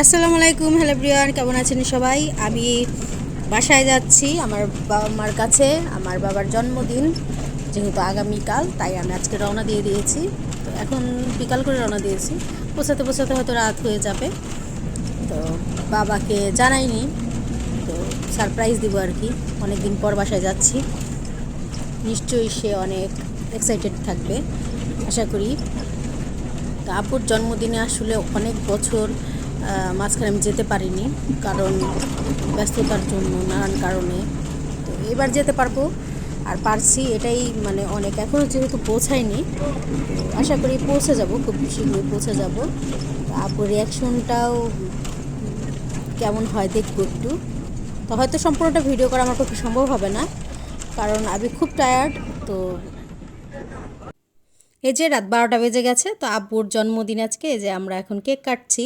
আসসালামু আলাইকুম, হ্যালো প্রিয়ান কেমন আছেন সবাই? আমি বাসায় যাচ্ছি, আমার বাবা মার কাছে, আমার বাবার জন্মদিন, যেহেতু আগামীকাল, তাই আমি আজকে রওনা দিয়ে দিয়েছি। তো এখন বিকাল করে রওনা দিয়েছি। পৌঁছাতে পৌঁছাতে হয়তো রাত হয়ে যাবে। তো বাবাকে জানাইনি, তো সারপ্রাইজ দিব আর কি। অনেক দিন পর বাসায় যাচ্ছি। নিশ্চয়ই সে অনেক এক্সাইটেড থাকবে, আশা করি। তো আপুর জন্মদিনে আসলে অনেক বছর মাঝখানে আমি যেতে পারিনি কারণ ব্যস্ততার জন্য নানান কারণে। তো এবার যেতে পারব আর পারছি এটাই মানে অনেক। এখনও যেহেতু পৌঁছায়নি আশা করি পৌঁছে যাব, খুব শীঘ্রই পৌঁছে যাব। আপুর রিয়াকশনটাও কেমন হয় দেখব একটু। তো হয়তো সম্পূর্ণটা ভিডিও করা আমার পক্ষে সম্ভব হবে না, কারণ আমি খুব টায়ার্ড তো এই যে রাত বারোটা বেজে গেছে, তো আব্বুর জন্মদিন আজকে, এই যে আমরা এখন কেক কাটছি।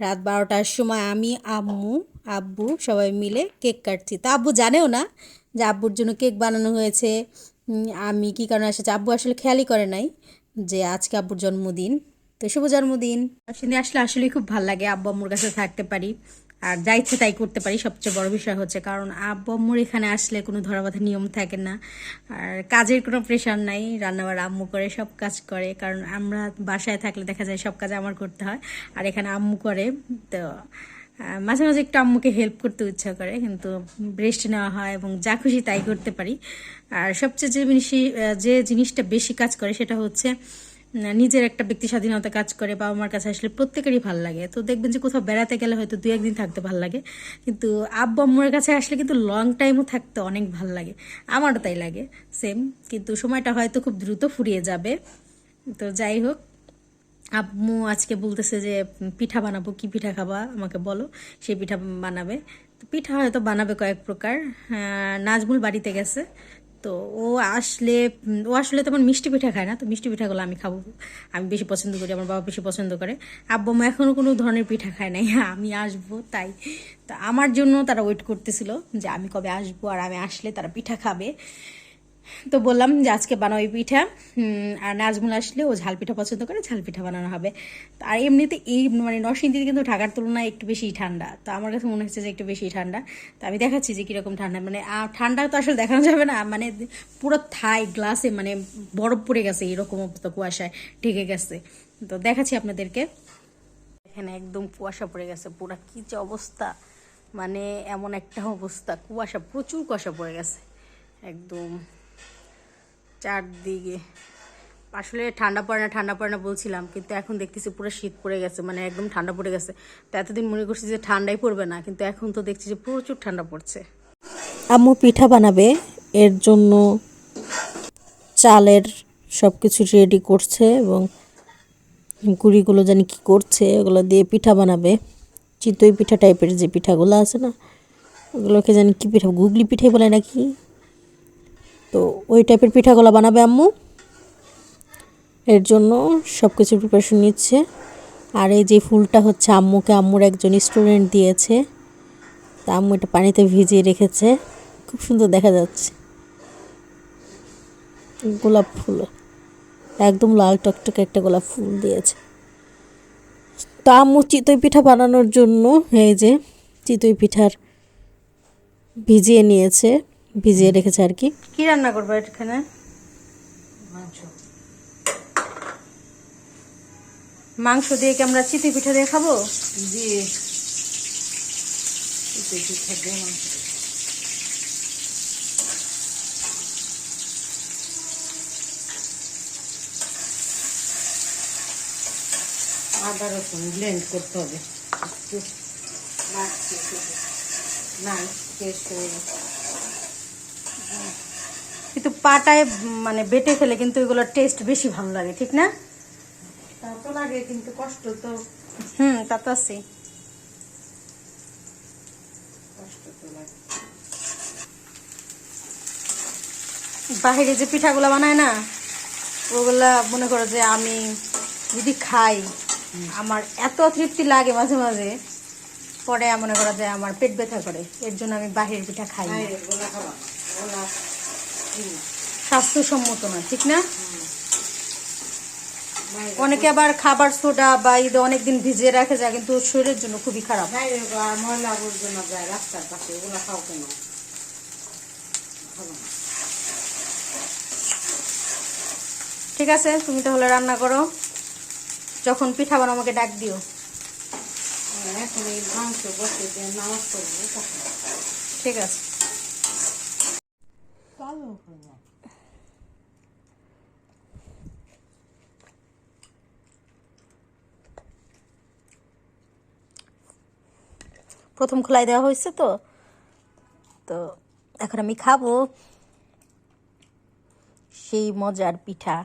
রাত বারোটার সময় আমি, আম্মু, আব্বু সবাই মিলে কেক কাটছি। তা আব্বু জানেও না যে আব্বুর জন্য কেক বানানো হয়েছে। আমি কী কারণে এসেছি? আব্বু আসলে খেয়ালই করে নাই যে আজকে আব্বুর জন্মদিন। তো শুভ জন্মদিন। সেদিন আসলে আসলেই খুব ভালো লাগে আব্বু আম্মুর কাছে থাকতে পারি। আর যা ইচ্ছে তাই করতে পারি। সবচেয়ে বড় বিষয় হচ্ছে কারণ আব্বু এখানে আসলে কোনো ধরাবাধা নিয়ম থাকে না। আর কাজের কোনো প্রেশার নাই রান্নাবার আম্মু করে, সব কাজ করে। কারণ আমরা বাসায় থাকলে দেখা যায় সব কাজ আমার করতে হয়, আর এখানে আম্মু করে। তো মাঝে মাঝে একটু আম্মুকে হেল্প করতে ইচ্ছা করে, কিন্তু রেস্ট নেওয়া হয় এবং যা খুশি তাই করতে পারি। আর সবচেয়ে যে জিনিসই যে জিনিসটা বেশি কাজ করে সেটা হচ্ছে নিজের একটা ব্যক্তি স্বাধীনতা কাজ করে, বাবা মার কাছে আসলে প্রত্যেকেরই ভালো লাগে। তো দেখবেন যে কোথাও বেড়াতে গেলে হয়তো দু একদিন থাকতে ভালো লাগে। কিন্তু আব্বু আম্মুর কাছে আসলে কিন্তু লং টাইমও থাকতে অনেক ভালো লাগে। আমারও তাই লাগে সেম কিন্তু সময়টা হয়তো খুব দ্রুত ফুরিয়ে যাবে। তো যাই হোক, আম্মু আজকে বলতেছে যে, পিঠা বানাবো, কি পিঠা খাবা? আমাকে বলো সেই পিঠা বানাবে। পিঠা হয়তো বানাবে কয়েক প্রকার। নাজমুল বাড়িতে গেছে। তো ও আসলে ও আসলে তেমন মিষ্টি পিঠা খায় না, তো মিষ্টি পিঠাগুলো আমি খাব। আমি বেশি পছন্দ করি, আমার বাবা বেশি পছন্দ করে। আব্বা মা এখনও কোনো ধরনের পিঠা খায় নাই, আমি আসব, তাই। তো আমার জন্য তারা ওয়েট করতেছিল যে আমি কবে আসব, আর আমি আসলে তারা পিঠা খাবে। তো বললাম যে আজকে বানাবি পিঠা। আর নাজমুল আসলে ও ঝাল পিঠা পছন্দ করে, ঝাল পিঠা বানানো হবে। আর এমনিতে এই মানে নরসিংদীতে কিন্তু ঢাকার তুলনায় একটু বেশি ঠান্ডা। তো আমার কাছে মনে হচ্ছে যে একটু বেশি ঠান্ডা। তো আমি দেখাচ্ছি যে কীরকম ঠান্ডা। মানে ঠান্ডা তো আসলে দেখানো যাবে না। মানে পুরো থাই, গ্লাসে মানে বরফ পড়ে গেছে এরকম অবস্থা কুয়াশায় ঢেকে গেছে। তো দেখাচ্ছি আপনাদেরকে। এখানে একদম কুয়াশা পড়ে গেছে পুরা। কি যে অবস্থা। মানে এমন একটা অবস্থা। কুয়াশা, প্রচুর কুয়াশা পড়ে গেছে। একদম। চারদিকে। আসলে ঠান্ডা পড়ে না, ঠান্ডা পড়ে না বলছিলাম, কিন্তু এখন দেখতেছি পুরো শীত পড়ে গেছে মানে একদম ঠান্ডা পড়ে গেছে। তো এতদিন মনে করছি যে ঠান্ডাই পড়বে না, কিন্তু এখন তো দেখছি যে প্রচুর ঠান্ডা পড়ছে। আম্মু পিঠা বানাবে, এর জন্য চালের সব কিছু রেডি করছে এবং গুঁড়িগুলো জানি কি করছে, ওগুলো দিয়ে পিঠা বানাবে। চিতই পিঠা টাইপের যে পিঠাগুলো আছে না, ওগুলোকে জানি কি পিঠা, গুগলি পিঠাই বলে নাকি? তো ওই টাইপের পিঠাগুলো বানাবে আম্মু। এর জন্য সব কিছু প্রিপারেশন নিচ্ছে। আর এই যে ফুলটা হচ্ছে আম্মুকে, আম্মুর একজন স্টুডেন্ট দিয়েছে। তা আম্মু এটা পানিতে ভিজিয়ে রেখেছে। খুব সুন্দর দেখা যাচ্ছে। গোলাপ ফুল। একদম লাল টকটকে একটা গোলাপ ফুল দিয়েছে। তা আম্মু চিতই পিঠা বানানোর জন্য এই যে চিতই পিঠার ভিজিয়ে নিয়েছে। ভিজিয়ে রেখেছে আর কি। কি রান্না করব এখানে? মাংস দিয়ে কি আমরা চিতি পিঠা দিয়ে খাব? আদা রসুন ব্লেন্ড করতে হবে। একটু না হয়ে গেছে। কিন্তু পাটায় মানে বেটে ফেলে কিন্তু এগুলোর টেস্ট বেশি ভালো লাগে ঠিক না? তা তো লাগে কিন্তু কষ্ট তো। হুম তা তো আছে কষ্ট তো লাগে। বাহিরে যে পিঠাগুলো বানায় না ওগুলা মনে করো যে আমি যদি খাই আমার এত তৃপ্তি লাগে মাঝে মাঝে। পরে মনে করা যে আমার পেট ব্যথা করে এর জন্য আমি বাহিরের পিঠা খাই স্বাস্থ্যসম্মত না ঠিক না? অনেকে আবার খাবার সোডা বা ঈদে অনেকদিন ভিজিয়ে রাখে যায় কিন্তু শরীরের জন্য খুবই খারাপ। ময়লা আবর্জনা যায় রাস্তার পাশে এগুলো খাও কেন? ঠিক আছে তুমি তাহলে রান্না করো। যখন পিঠা বানাও আমাকে ডাক দিও। ঠিক আছে প্রথম খোলাই দেওয়া হয়েছে তো। তো এখন আমি খাব। সেই মজার পিঠা।